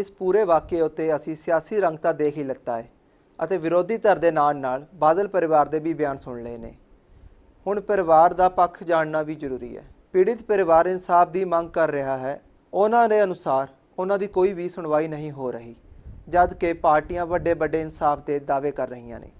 ਇਸ ਪੂਰੇ ਵਾਕਿਏ ਉੱਤੇ ਅਸੀਂ ਸਿਆਸੀ ਰੰਗਤਾ ਦੇਖ ਹੀ ਲੱਤਾ ਹੈ ਅਤੇ ਵਿਰੋਧੀ ਧਿਰ ਦੇ ਨਾਲ ਨਾਲ ਬਾਦਲ ਪਰਿਵਾਰ ਦੇ ਵੀ ਬਿਆਨ ਸੁਣ ਲਏ ਨੇ। ਹੁਣ ਪਰਿਵਾਰ ਦਾ ਪੱਖ ਜਾਣਨਾ ਵੀ ਜ਼ਰੂਰੀ ਹੈ। ਪੀੜਿਤ ਪਰਿਵਾਰ ਇਨਸਾਫ ਦੀ ਮੰਗ ਕਰ ਰਿਹਾ ਹੈ। ਉਹਨਾਂ ਦੇ ਅਨੁਸਾਰ ਉਹਨਾਂ ਦੀ ਕੋਈ ਵੀ ਸੁਣਵਾਈ ਨਹੀਂ ਹੋ ਰਹੀ, ਜਦ ਕਿ ਪਾਰਟੀਆਂ ਵੱਡੇ ਵੱਡੇ ਇਨਸਾਫ ਦੇ ਦਾਅਵੇ ਕਰ ਰਹੀਆਂ ਨੇ।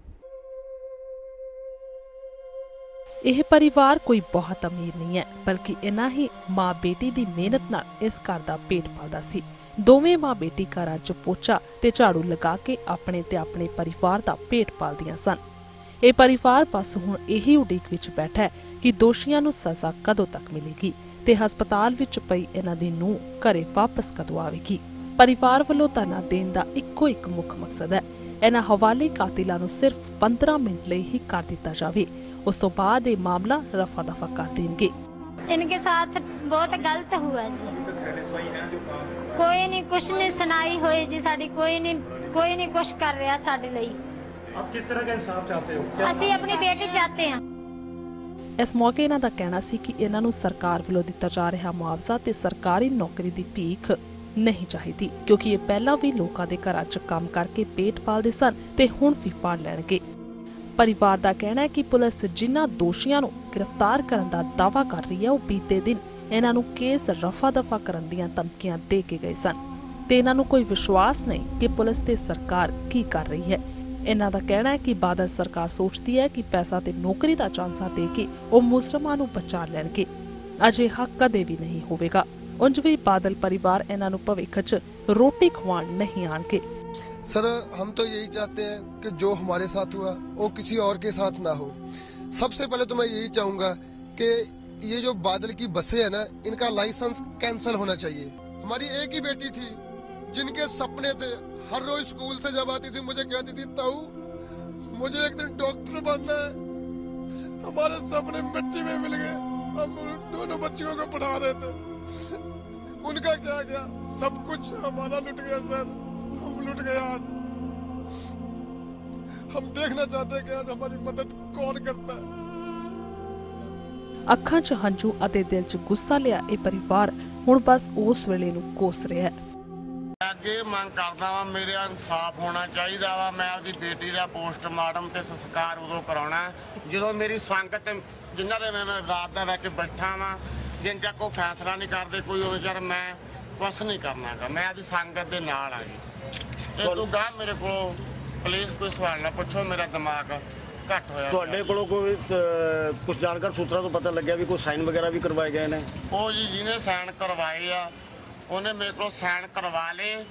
ਇਹ ਪਰਿਵਾਰ ਕੋਈ ਬਹੁਤ ਅਮੀਰ ਨਹੀਂ ਹੈ, ਬਲਕਿ ਇਨਾ ਹੀ ਮਾਂ ਬੇਟੀ ਦੀ ਮਿਹਨਤ ਨਾਲ ਇਸ ਘਰ ਦਾ ਪੇਟ ਪਾਲਦਾ ਸੀ। ਦੋਵੇਂ ਮਾਂ ਬੇਟੀ ਘਰਾਂ 'ਚ ਪੋਚਾ ਤੇ ਝਾੜੂ ਲਗਾ ਕੇ ਆਪਣੇ ਤੇ ਆਪਣੇ ਪਰਿਵਾਰ ਦਾ ਪੇਟ ਪਾਲਦੀਆਂ ਸਨ। ਇਹ ਪਰਿਵਾਰ ਬਸ ਹੁਣ ਇਹੀ ਉਡੀਕ ਵਿੱਚ ਬੈਠਾ ਹੈ ਕਿ ਦੋਸ਼ੀਆਂ ਨੂੰ ਸਜ਼ਾ ਕਦੋਂ ਤੱਕ ਮਿਲੇਗੀ ਤੇ ਹਸਪਤਾਲ ਵਿੱਚ ਪਈ ਇਹਨਾਂ ਦੀ ਨੂੰ ਘਰੇ ਵਾਪਸ ਕਦੋਂ ਆਵੇਗੀ? ਪਰਿਵਾਰ ਵੱਲੋਂ ਧਰਨਾ ਦੇਣ ਦਾ ਇੱਕੋ ਇੱਕ ਮੁੱਖ ਮਕਸਦ ਹੈ। ਇਹਨਾਂ ਹਵਾਲੇ ਕਾਤਿਲਾਂ ਨੂੰ ਸਿਰਫ 15 ਮਿੰਟ ਲਈ ਹੀ ਕਰ ਦਿੱਤਾ ਜਾਵੇ। ਉਸ ਤੋਂ ਬਾਅਦ ਇਹ ਮਾਮਲਾ ਰਫਾ ਦਫਾ ਕਰ ਦੇਣਗੇ। ਇਨਕੇ ਸਾਥ ਬਹੁਤ ਗਲਤ ਹੁਆ ਜੀ। ਕੋਈ ਨਹੀਂ ਕੁਛ ਨਹੀਂ ਸੁਣਾਈ ਹੋਈ ਜੀ ਸਾਡੀ ਕੋਈ ਨਹੀਂ ਕੋਈ ਨਹੀਂ ਕੁਛ ਕਰ ਰਿਹਾ ਸਾਡੇ ਲਈ। ਆਪ ਕਿਸ ਤਰ੍ਹਾਂ ਦਾ ਇਨਸਾਫ ਚਾਹਤੇ ਹੋ? ਅਸੀਂ ਆਪਣੀ ਬੇਟੀ ਚਾਹਤੇ ਹਾਂ। ਇਸ ਮੌਕੇ ਇਹਨਾਂ ਦਾ ਕਹਿਣਾ ਸੀ ਕਿ ਇਹਨਾਂ ਨੂੰ ਸਰਕਾਰ ਵੱਲੋਂ ਦਿੱਤਾ ਜਾ ਰਿਹਾ ਮੁਆਵਜ਼ਾ ਤੇ ਸਰਕਾਰੀ ਨੌਕਰੀ ਦੀ ਭੀਖ ਨਹੀਂ ਚਾਹੀਦੀ ਕਿਉਂਕਿ ਇਹ ਪਹਿਲਾਂ ਵੀ ਲੋਕਾਂ ਦੇ ਘਰਾਂ 'ਚ ਕੰਮ ਕਰਕੇ ਪੇਟ ਪਾਲਦੇ ਸਨ ਤੇ ਹੁਣ ਵੀ ਪਾਲ ਲੈਣਗੇ। ਪਰਿਵਾਰ ਦਾ ਕਹਿਣਾ ਹੈ ਕਿ ਪੁਲਿਸ ਜਿਨ੍ਹਾਂ ਦੋਸ਼ੀਆਂ ਨੂੰ ਗ੍ਰਿਫਤਾਰ ਕਰਨ ਦਾ ਦਾਵਾ ਕਰ ਰਹੀ ਹੈ ਉਹ ਬੀਤੇ ਦਿਨ ਇਹਨਾਂ ਨੂੰ ਕੇਸ ਰਫਾ ਦਫਾ ਕਰਨ ਦੀਆਂ ਧਮਕੀਆਂ ਦੇ ਕੇ ਗਏ ਸਨ ਤੇ ਇਹਨਾਂ ਨੂੰ ਕੋਈ ਵਿਸ਼ਵਾਸ ਨਹੀਂ ਕਿ ਪੁਲਿਸ ਤੇ ਸਰਕਾਰ ਕੀ ਕਰ ਰਹੀ ਹੈ ਇਹਨਾਂ ਦਾ ਕਹਿਣਾ ਹੈ ਕਿ ਬਾਦਲ ਸਰਕਾਰ ਸੋਚਦੀ ਹੈ ਕਿ ਪੈਸਾ ਤੇ ਨੌਕਰੀ ਦਾ ਚਾਂਸਾ ਦੇ ਕੇ ਉਹ ਮੁਜਰਮਾਂ ਨੂੰ ਬਚਾ ਲੈਣਗੇ ਅਜੇ ਹੱਕ ਕਦੇ ਵੀ ਨਹੀਂ ਹੋਵੇਗਾ ਉਂਝ ਵੀ ਬਾਦਲ ਪਰਿਵਾਰ ਇਹਨਾਂ ਨੂੰ ਭਵਿੱਖ 'ਚ ਰੋਟੀ ਖਵਾਉਣ ਨਹੀਂ ਆਣਗੇ सर हम तो यही चाहते हैं कि जो हमारे साथ हुआ वो किसी और के साथ ना हो सबसे पहले तो मैं यही चाहूंगा कि ये जो बादल की बसें है ना, इनका लाइसेंस कैंसिल होना चाहिए। हमारी एक ही बेटी थी, जिनके सपने थे, हर रोज स्कूल से जब आती थी, मुझे कहती थी, ताऊ, मुझे एक दिन डॉक्टर बनना है। हमारे सपने मिट्टी में मिल गए। हम दोनों बच्चियों को पढ़ा रहे थे। उनका क्या गया? सब कुछ हमारा लुट गया, सर। हम लुट गए आज। हम देखना चाहते हैं कि आज हमारी मदद कौन करता है। ਅੱਖਾਂ 'ਚ ਹੰਝੂ ਅਤੇ ਦਿਲ 'ਚ ਗੁੱਸਾ ਲਿਆ ਇਹ ਪਰਿਵਾਰ ਹੁਣ ਬਸ ਉਸ ਵੇਲੇ ਨੂੰ ਕੋਸ ਰਿਹਾ ਹੈ। ਅੱਗੇ ਮੰਗ ਕਰਦਾ ਵਾਂ ਮੇਰੇ ਇਨਸਾਫ ਹੋਣਾ ਚਾਹੀਦਾ ਵਾ। ਮੈਂ ਆਪਦੀ ਬੇਟੀ ਦਾ ਪੋਸਟਮਾਰਟਮ ਤੇ ਸੰਸਕਾਰ ਉਦੋਂ ਕਰਾਉਣਾ ਜਦੋਂ ਮੇਰੀ ਸੰਗਤ ਜਿਨ੍ਹਾਂ ਦੇ ਮੈਂ ਰਾਤ ਦਾ ਵਿੱਚ ਬੈਠਾ ਵਾਂ ਜਿੰਨ ਚੱਕ ਕੋਈ ਫੈਸਲਾ ਨਹੀਂ ਕਰਦੇ ਕੋਈ ਉਹ ਚਿਰ ਮੈਂ ਕੁਛ ਨਹੀਂ ਕਰਨਾਗਾ ਮੈਂ ਆਪਦੀ ਸੰਗਤ ਦੇ ਨਾਲ ਆ ਜੀ। ਇਹ ਤੂੰ ਗਾ ਮੇਰੇ ਕੋਲ ਪਲੀਜ਼ ਕੋਈ ਸਵਾਲ ਨਾ ਪੁੱਛੋ ਮੇਰਾ ਦਿਮਾਗ ਘੱਟ ਹੋਇਆ ਤੁਹਾਡੇ ਕੋਲੋਂ ਕੋਈ ਕੁਝ ਜਾਣਕਾਰ ਸੂਤਰਾਂ ਤੋਂ ਪਤਾ ਲੱਗਿਆ ਵੀ ਕੋਈ ਸਾਈਨ ਵਗੈਰਾ ਵੀ ਕਰਵਾਏ ਗਏ ਨੇ? ਉਹ ਜੀ ਜਿਹਨੇ ਸਾਈਨ ਕਰਵਾਏ ਆ ਉਹਨੇ ਮੇਰੇ ਕੋਲ ਸਾਈਨ ਕਰਵਾ ਲਏ।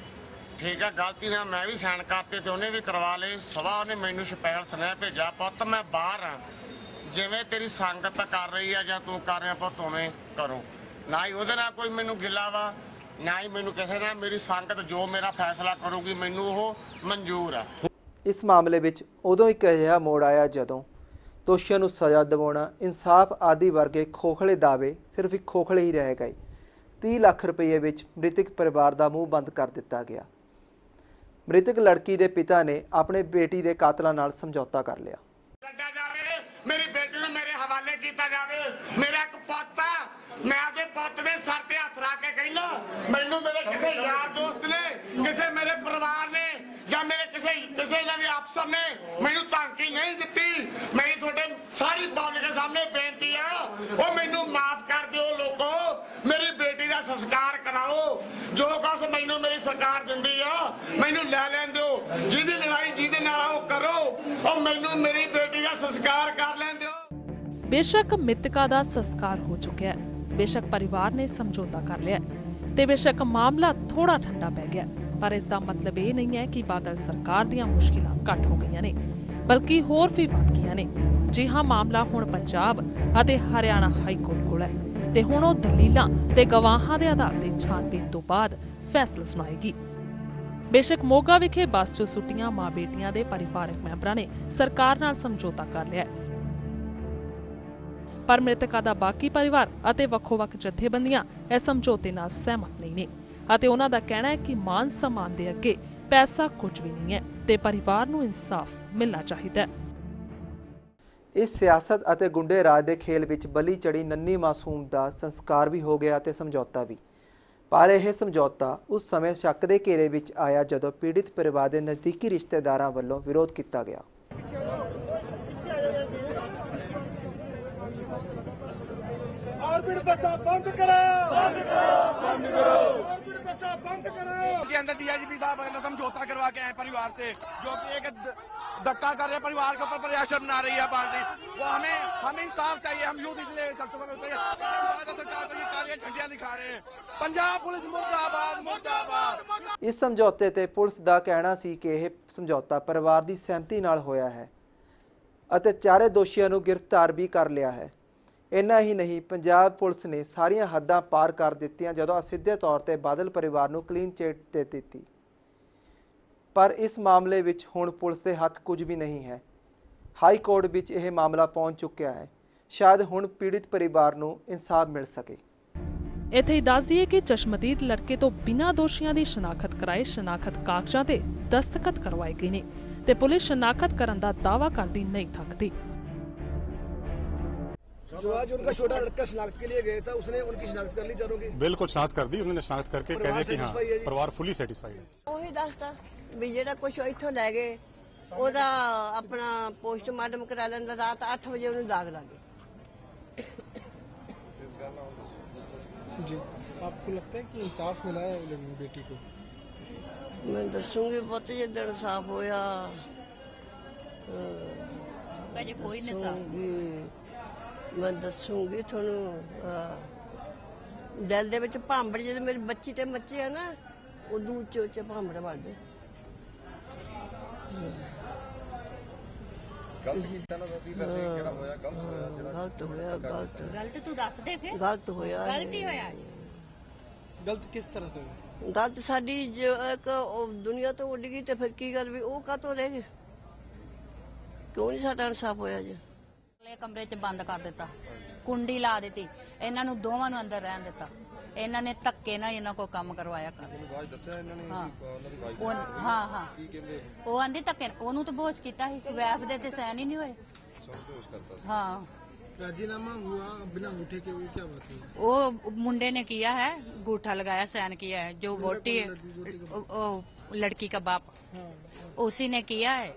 ਠੀਕ ਆ ਗਲਤੀ ਨਾਲ ਮੈਂ ਵੀ ਸਾਈਨ ਕਰਤੇ ਤੇ ਉਹਨੇ ਵੀ ਕਰਵਾ ਲਏ। ਸਵਾ ਉਹਨੇ ਮੈਨੂੰ ਸਪੈਸ਼ਲ ਸੁਨੇਹਾ ਭੇਜਿਆ ਪੁੱਤ ਮੈਂ ਬਾਹਰ ਆ। ਜਿਵੇਂ ਤੇਰੀ ਸੰਗਤ ਕਰ ਰਹੀ ਆ ਜਾਂ ਤੂੰ ਕਰ ਰਿਹਾ ਪੁੱਤ ਉਵੇਂ ਕਰੋ। ਨਾ ਹੀ ਉਹਦੇ ਨਾਲ ਕੋਈ ਮੈਨੂੰ ਗਿਲਾ ਵਾ ਨਾ ਹੀ ਮੈਨੂੰ ਕਿਸੇ ਨਾਲ। ਮੇਰੀ ਸੰਗਤ ਜੋ ਮੇਰਾ ਫੈਸਲਾ ਕਰੂਗੀ ਮੈਨੂੰ ਉਹ ਮਨਜ਼ੂਰ ਆ। ਇਸ ਮਾਮਲੇ ਵਿੱਚ ਉਦੋਂ ਇੱਕ ਅਜਿਹਾ ਮੋੜ ਆਇਆ ਜਦੋਂ ਦੋਸ਼ੀਆਂ ਨੂੰ ਸਜ਼ਾ ਦਿਵਾਉਣਾ, ਇਨਸਾਫ ਆਦਿ ਵਰਗੇ ਖੋਖਲੇ ਦਾਅਵੇ ਸਿਰਫ ਇੱਕ ਖੋਖਲੇ ਹੀ ਰਹਿ ਗਏ। 30 ਲੱਖ ਰੁਪਏ ਵਿੱਚ ਮ੍ਰਿਤਕ ਪਰਿਵਾਰ ਦਾ ਮੂੰਹ ਬੰਦ ਕਰ ਦਿੱਤਾ ਗਿਆ। ਮ੍ਰਿਤਕ ਲੜਕੀ ਦੇ ਪਿਤਾ ਨੇ ਆਪਣੇ ਬੇਟੀ ਦੇ ਕਾਤਲਾਂ ਨਾਲ ਸਮਝੌਤਾ ਕਰ ਲਿਆ। ਮੇਰੀ ਬੇਟੀ ਨੂੰ ਮੇਰੇ ਹਵਾਲੇ ਕੀਤਾ ਜਾਵੇ, ਮੇਰਾ ਇੱਕ ਪੁੱਤ ਆ, ਮੈਂ ਆਪਦੇ ਪੁੱਤ ਦੇ ਸਰ ਤੇ ਹੱਥ ਰੱਖ ਕੇ ਕਹਿੰਦਾ, ਮੈਨੂੰ ਮੇਰੇ ਕਿਸੇ ਯਾਰ ਦੋਸਤ ਨੇ, ਕਿਸੇ ਮੇਰੇ ਪਰਿਵਾਰ ਨੇ ਕਿਸੇ ਕਿਸੇ ਨਾ ਅਫਸਰ ਨੇ ਮੈਨੂੰ ਧਮਕੀ ਨਹੀਂ ਦਿੱਤੀ। ਮੇਰੀ ਤੁਹਾਡੇ ਸਾਰੀ ਪਬਲਿਕ ਦੇ ਸਾਹਮਣੇ ਬੇਨਤੀ ਆ। ਉਹ ਮੈਨੂੰ ਮਾਫ ਕਰ ਦਿਓ ਲੋਕੋ। ਮੇਰੀ ਬੇਟੀ ਦਾ ਸੰਸਕਾਰ ਕਰਾਓ। ਜੋ ਕੁਛ ਮੈਨੂੰ ਮੇਰੀ ਸਰਕਾਰ ਦਿੰਦੀ ਆ, ਮੈਨੂੰ ਲੈ ਲੈਣ ਦਿਓ। ਜਿਹਦੀ ਲੜਾਈ ਜਿਹਦੇ ਨਾਲ ਆ, ਉਹ ਕਰੋ। ਉਹ ਮੈਨੂੰ ਮੇਰੀ ਬੇਟੀ ਦਾ ਸੰਸਕਾਰ ਕਰ ਲੈਣ ਦਿਓ। ਬੇਸ਼ੱਕ ਮਿਤਕਾ ਦਾ ਸੰਸਕਾਰ ਹੋ ਚੁੱਕਿਆ ਹੈ। ਬੇਸ਼ੱਕ ਪਰਿਵਾਰ ਨੇ ਸਮਝੌਤਾ ਕਰ ਲਿਆ ਤੇ ਬੇਸ਼ੱਕ ਮਾਮਲਾ ਥੋੜਾ ਠੰਡਾ ਪੈ ਗਿਆ ਪਰ ਇਸ ਦਾ ਮਤਲਬ ਇਹ ਨਹੀਂ ਹੈ ਕਿ ਬਾਦਲ ਸਰਕਾਰ ਦੀਆਂ ਮੁਸ਼ਕਿਲਾਂ ਘੱਟ ਹੋ ਗਈਆਂ ਨੇ, ਬਲਕਿ ਹੋਰ ਵੀ ਵੱਧ ਗਈਆਂ ਨੇ। ਜੀ ਹਾਂ ਮਾਮਲਾ ਹੁਣ ਪੰਜਾਬ ਅਤੇ ਹਰਿਆਣਾ ਹਾਈ ਕੋਰਟ ਕੋਲ ਹੈ ਤੇ ਹੁਣ ਉਹ ਦਲੀਲਾਂ ਤੇ ਗਵਾਹਾਂ ਦੇ ਆਧਾਰ ਤੇ ਛਾਨਬੀਨ ਤੋਂ ਬਾਅਦ ਫੈਸਲਾ ਸੁਣਾਏਗੀ। ਬੇਸ਼ੱਕ ਮੋਗਾ ਵਿਖੇ ਬੱਸ ਚੋਂ ਸੁੱਟੀਆਂ ਮਾਂ ਬੇਟੀਆਂ ਦੇ ਪਰਿਵਾਰਕ ਮੈਂਬਰਾਂ ਨੇ ਸਰਕਾਰ ਨਾਲ ਸਮਝੌਤਾ ਕਰ ਲਿਆ ਪਰ ਮ੍ਰਿਤਕਾਂ ਦਾ ਬਾਕੀ ਪਰਿਵਾਰ ਅਤੇ ਵੱਖੋ-ਵੱਖ ਜਥੇਬੰਦੀਆਂ ਇਸ ਸਮਝੌਤੇ ਨਾਲ ਸਹਿਮਤ ਨਹੀਂ ਨੇ। ਅਤੇ ਉਹਨਾਂ ਦਾ ਕਹਿਣਾ ਹੈ ਕਿ ਮਾਨ ਸਨਮਾਨ ਦੇ ਅੱਗੇ ਪੈਸਾ ਕੁਝ ਵੀ ਨਹੀਂ ਹੈ ਤੇ ਪਰਿਵਾਰ ਨੂੰ ਇਨਸਾਫ ਮਿਲਣਾ ਚਾਹੀਦਾ ਹੈ। ਇਸ ਸਿਆਸਤ ਅਤੇ ਗੁੰਡੇ ਰਾਜ ਦੇ ਖੇਲ ਵਿੱਚ ਬਲੀ ਚੜੀ ਨੰਨੀ ਮਾਸੂਮ ਦਾ ਸੰਸਕਾਰ ਵੀ ਹੋ ਗਿਆ ਤੇ ਸਮਝੌਤਾ ਵੀ। ਪਰ ਇਹ ਸਮਝੌਤਾ ਉਸ ਸਮੇਂ ਸ਼ੱਕ ਦੇ ਘੇਰੇ ਵਿੱਚ ਆਇਆ ਜਦੋਂ ਪੀੜਿਤ ਪਰਿਵਾਰ ਦੇ ਨਜ਼ਦੀਕੀ ਰਿਸ਼ਤੇਦਾਰਾਂ ਵੱਲੋਂ ਵਿਰੋਧ ਕੀਤਾ ਗਿਆ। के अंदर डीआईजीपी साहब ने समझौता करवा के आए परिवार से जो कि एक द- धक्का कर रहे हैं परिवार के ऊपर प्रयासर बना रही है पार्टी वो हमें हमें इंसाफ चाहिए हम यूथ इसलिए करते हुए भारत सरकार को ये कालियां झंडियां दिखा रहे हैं पंजाब पुलिस मुर्दाबाद मुर्दाबाद ਇਸ ਸਮਝੌਤੇ ਤੇ ਪੁਲਿਸ ਦਾ ਕਹਿਣਾ ਸੀ ਕਿ ਇਹ ਸਮਝੌਤਾ ਪਰਿਵਾਰ ਦੀ ਸਹਿਮਤੀ ਨਾਲ ਹੋਇਆ ਹੈ ਅਤੇ ਚਾਰੇ ਦੋਸ਼ੀਆਂ ਨੂੰ ਗ੍ਰਿਫਤਾਰ ਵੀ ਕਰ ਲਿਆ ਹੈ ਇੰਨਾ ਹੀ ਨਹੀਂ, ਪੰਜਾਬ ਪੁਲਿਸ ਨੇ ਸਾਰੀਆਂ ਹੱਦਾਂ ਪਾਰ ਕਰ ਦਿੱਤੀਆਂ ਜਦੋਂ ਅਸਿੱਧੇ ਤੌਰ ਤੇ ਬਾਦਲ ਪਰਿਵਾਰ ਨੂੰ ਕਲੀਨ ਚਿੱਟ ਦੇ ਦਿੱਤੀ। ਪਰ ਇਸ ਮਾਮਲੇ ਵਿੱਚ ਹੁਣ ਪੁਲਿਸ ਦੇ ਹੱਥ ਕੁਝ ਵੀ ਨਹੀਂ ਹੈ। ਹਾਈ ਕੋਰਟ ਵਿੱਚ ਇਹ ਮਾਮਲਾ ਪਹੁੰਚ ਚੁੱਕਿਆ ਹੈ। ਸ਼ਾਇਦ ਹੁਣ ਪੀੜਿਤ ਪਰਿਵਾਰ ਨੂੰ ਇਨਸਾਫ ਮਿਲ ਸਕੇ। ਇੱਥੇ ਹੀ ਦੱਸ ਦਈਏ ਕਿ ਚਸ਼ਮਦੀਦ ਲੜਕੇ ਤੋਂ ਬਿਨਾਂ ਦੋਸ਼ੀਆਂ ਦੀ ਸ਼ਨਾਖਤ ਕਰਾਏ ਸ਼ਨਾਖਤ ਕਾਗਜ਼ਾਂ ਤੇ ਦਸਤਖਤ ਕਰਵਾਏ ਗਏ ਨੇ ਤੇ ਪੁਲਿਸ ਸ਼ਨਾਖਤ ਕਰਨ ਦਾ ਦਾਅਵਾ ਕਰਦੀ ਨਹੀਂ ਥੱਕਦੀ। जो आज उनका छोटा लड़का शनाख्त के लिए गया था उसने उनकी शनाख्त कर ली चारों की बिल्कुल शनाख्त कर दी उन्होंने शनाख्त करके कह दिया कि हाँ satisfy है जी? परिवार फुली सेटिस्फाइड है ਉਹੀ ਦੱਸਤਾ ਵੀ ਜਿਹੜਾ ਕੁਝ ਇੱਥੋਂ ਲੈ ਗਏ ਉਹਦਾ ਆਪਣਾ ਪੋਸਟਮਾਰਟਮ ਕਰਾ ਲੈਂਦਾ ਰਾਤ 8 ਵਜੇ ਉਹਨੂੰ ਦਾਗ ਲੱਗੇ जी आपको लगता है कि इंसाफ मिला है बेटी को ਮੈਂ ਦੱਸੂਗੀ ਪੁੱਤ ਜਿੱਦਣ ਇਨਸਾਫ ਹੋਇਆ ਕਜੇ ਕੋਈ ਨਹੀਂ ਸਾਫ ਦੱਸੂਗੀ ਮੈਂ ਦੱਸੂਗੀ ਤੁਹਾਨੂੰ ਦਿਲ ਦੇ ਵਿੱਚ ਭਾਂਬੜ ਜਦੋਂ ਮੇਰੀ ਬੱਚੀ ਤੇ ਮੱਚੇ ਆ ਨਾ ਉਦੋਂ ਉੱਚੇ ਉੱਚੇ ਭਾਂਬੜ ਵੱਜਦੇ। ਗਲਤ ਗਲਤ ਤੂੰ ਗਲਤ ਹੋਇਆ ਗਲਤ ਕਿਸ ਤਰ੍ਹਾਂ ਸੇ ਗਲਤ ਸਾਡੀ ਜੋ ਇੱਕ ਦੁਨੀਆ ਤੋਂ ਉੱਡ ਗਈ ਤੇ ਫਿਰ ਕੀ ਗੱਲ ਵੀ ਉਹ ਕਾਤੋਂ ਰਹਿ ਗਏ? ਕਿਉਂ ਨਹੀਂ ਸਾਡਾ ਇਨਸਾਫ ਹੋਇਆ ਜੇ? ਅਗਲੇ ਕਮਰੇ 'ਚ ਬੰਦ ਕਰ ਦਿੱਤਾ ਕੁੰਡੀ ਲਾ ਦਿੱਤੀ ਇਹਨਾਂ ਨੂੰ ਦੋਵਾਂ ਨੂੰ ਅੰਦਰ ਰਹਿਣ ਦਿੱਤਾ ਇਹਨਾਂ ਨੇ ਧੱਕੇ ਨਾਲ ਇਹਨਾਂ ਕੋਲ ਕੰਮ ਕਰਵਾਇਆ ਕਰ ਆਵਾਜ਼ ਦੱਸਿਆ ਇਹਨਾਂ ਨੇ ਹਾਂ ਉਹਨਾਂ ਦੀ ਵਾਈਫ ਉਹ ਹਾਂ ਹਾਂ ਕੀ ਕਹਿੰਦੇ ਉਹ ਆਂਦੀ ਧੱਕੇ ਉਹਨੂੰ ਤਾਂ ਬੋਝ ਕੀਤਾ ਸੀ ਵੈਫ ਦੇ ਤੇ ਸੈਨ ਹੀ ਨਹੀਂ ਹੋਏ ਸਭ ਕੁਝ ਕਰਤਾ ਹਾਂ राजीनामा हुआ बिना उठे के वो क्या बात हुई वो मुंडे ने किया है गूठा लगाया साइन किया है जो वोटी है वो लड़की का बाप उसी ने किया है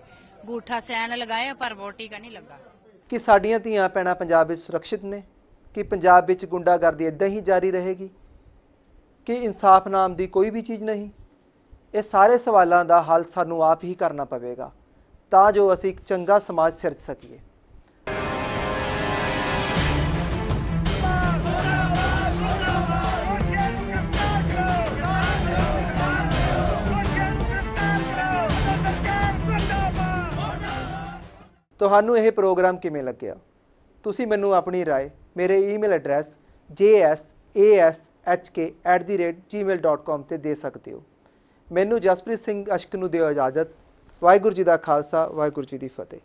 गूठा साइन लगाया पर वोटी का नहीं लगा ਕਿ ਸਾਡੀਆਂ ਧੀਆਂ ਭੈਣਾਂ ਪੰਜਾਬ ਵਿੱਚ ਸੁਰੱਖਿਅਤ ਨੇ, ਕਿ ਪੰਜਾਬ ਵਿੱਚ ਗੁੰਡਾਗਰਦੀ ਇਦਾਂ ਹੀ ਜਾਰੀ ਰਹੇਗੀ, ਕਿ ਇਨਸਾਫ ਨਾਮ ਦੀ ਕੋਈ ਵੀ ਚੀਜ਼ ਨਹੀਂ। ਇਹ ਸਾਰੇ ਸਵਾਲਾਂ ਦਾ ਹੱਲ ਸਾਨੂੰ ਆਪ ਹੀ ਕਰਨਾ ਪਵੇਗਾ, ਤਾਂ ਜੋ ਅਸੀਂ ਇੱਕ ਚੰਗਾ ਸਮਾਜ ਸਿਰਜ ਸਕੀਏ। ਤੁਹਾਨੂੰ ਇਹ ਪ੍ਰੋਗਰਾਮ ਕਿਵੇਂ ਲੱਗਿਆ ਤੁਸੀਂ ਮੈਨੂੰ ਆਪਣੀ رائے ਮੇਰੇ ਈਮੇਲ ਐਡਰੈਸ jshk@gmail.com ਤੇ ਦੇ ਸਕਦੇ ਹੋ ਮੈਨੂੰ ਜਸਪ੍ਰੀਤ ਸਿੰਘ ਅਸ਼ਕ ਨੂੰ ਦਿਓ ਇਜਾਜ਼ਤ ਵਾਹਿਗੁਰੂ ਜੀ ਦਾ ਖਾਲਸਾ ਵਾਹਿਗੁਰੂ ਜੀ ਦੀ ਫਤਿਹ